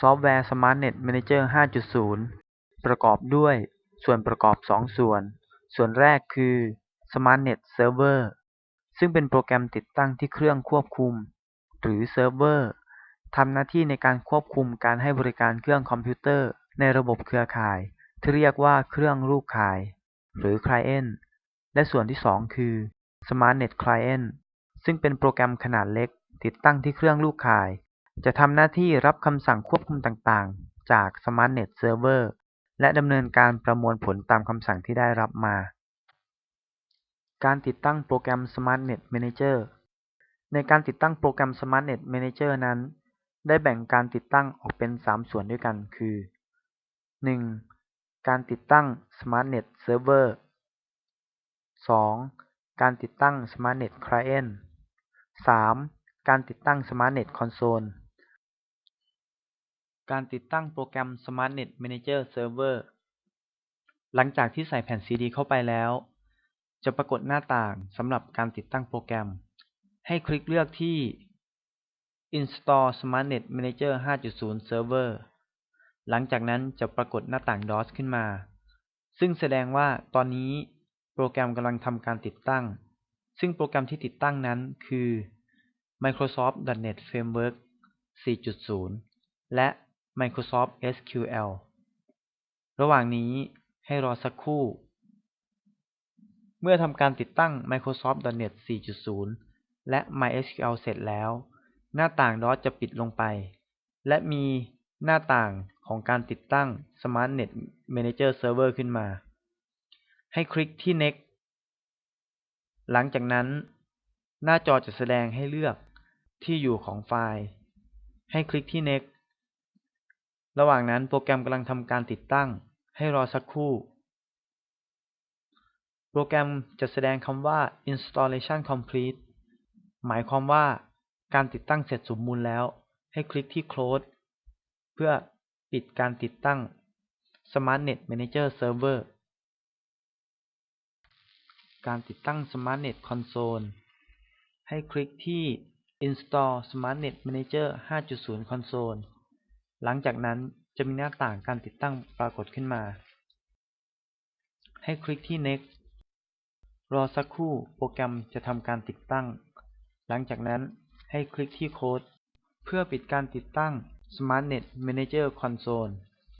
ซอฟต์แวร์ SmartNet Manager 5.0 ประกอบด้วยส่วนประกอบ 2 ส่วน ส่วนแรกคือ SmartNet Server ซึ่งเป็นโปรแกรมติดตั้งที่เครื่องควบคุม หรือเซิร์ฟเวอร์ทำหน้าที่ในการควบคุมการให้บริการเครื่องคอมพิวเตอร์ ในระบบเครือข่าย ที่เรียกว่าเครื่องรูปข่าย หรือ Client และส่วนที่ 2 คือ SmartNet Client ซึ่งเป็นโปรแกรมขนาดเล็ก ติดตั้งที่เครื่องรูปข่าย จะทำหน้าที่รับคำสั่งควบคุมต่างๆ จาก SmartNet Server และดำเนินการประมวลผลตามคำสั่งที่ได้รับมา การติดตั้งโปรแกรม SmartNet Manager ในการติดตั้งโปรแกรม SmartNet Manager นั้น ได้แบ่งการติดตั้งออกเป็น 3 ส่วนด้วยกันคือ 1. การติดตั้ง SmartNet Server 2. การติดตั้ง SmartNet Client 3. การติดตั้ง SmartNet Console การติดตั้งโปรแกรม SmartNet Manager Server หลังจากที่ใส่แผ่นซีดีเข้าไปแล้ว จะปรากฏหน้าต่างสำหรับการติดตั้งโปรแกรม ให้คลิกเลือกที่ Install SmartNet Manager 5.0 Server หลังจากนั้นจะปรากฏหน้าต่าง DOS ขึ้นมา ซึ่งแสดงว่าตอนนี้โปรแกรมกำลังทำการติดตั้ง ซึ่งโปรแกรมที่ติดตั้งนั้นคือ Microsoft .NET Framework 4.0 และ Microsoft SQL ระหว่างนี้ให้รอสักครู่ เมื่อทำการติดตั้ง Microsoft .NET 4.0 และ MySQL เสร็จแล้ว หน้าต่าง DOS จะปิดลงไป และมีหน้าต่างของการติดตั้ง SmartNet Manager Server ขึ้นมา ให้คลิกที่ Next หลังจากนั้น หน้าจอจะแสดงให้เลือกที่อยู่ของไฟล์ ให้คลิกที่ Next ระหว่างนั้นโปรแกรมกำลังทำการติดตั้ง ให้รอสักครู่ โปรแกรมจะแสดงคำว่า installation complete หมายความว่าการติดตั้งเสร็จสมบูรณ์แล้ว ให้คลิกที่ close เพื่อปิดการติดตั้ง SmartNet Manager Server การติดตั้ง SmartNet Console ให้คลิกที่ Install SmartNet Manager 5.0 Console หลังจากนั้นจะมีหน้าต่างการติดตั้งปรากฏขึ้นมา ให้คลิกที่ Next รอสักครู่โปรแกรมจะทำการติดตั้ง หลังจากนั้นให้คลิกที่โค้ดเพื่อปิดการติดตั้ง SmartNet Manager Console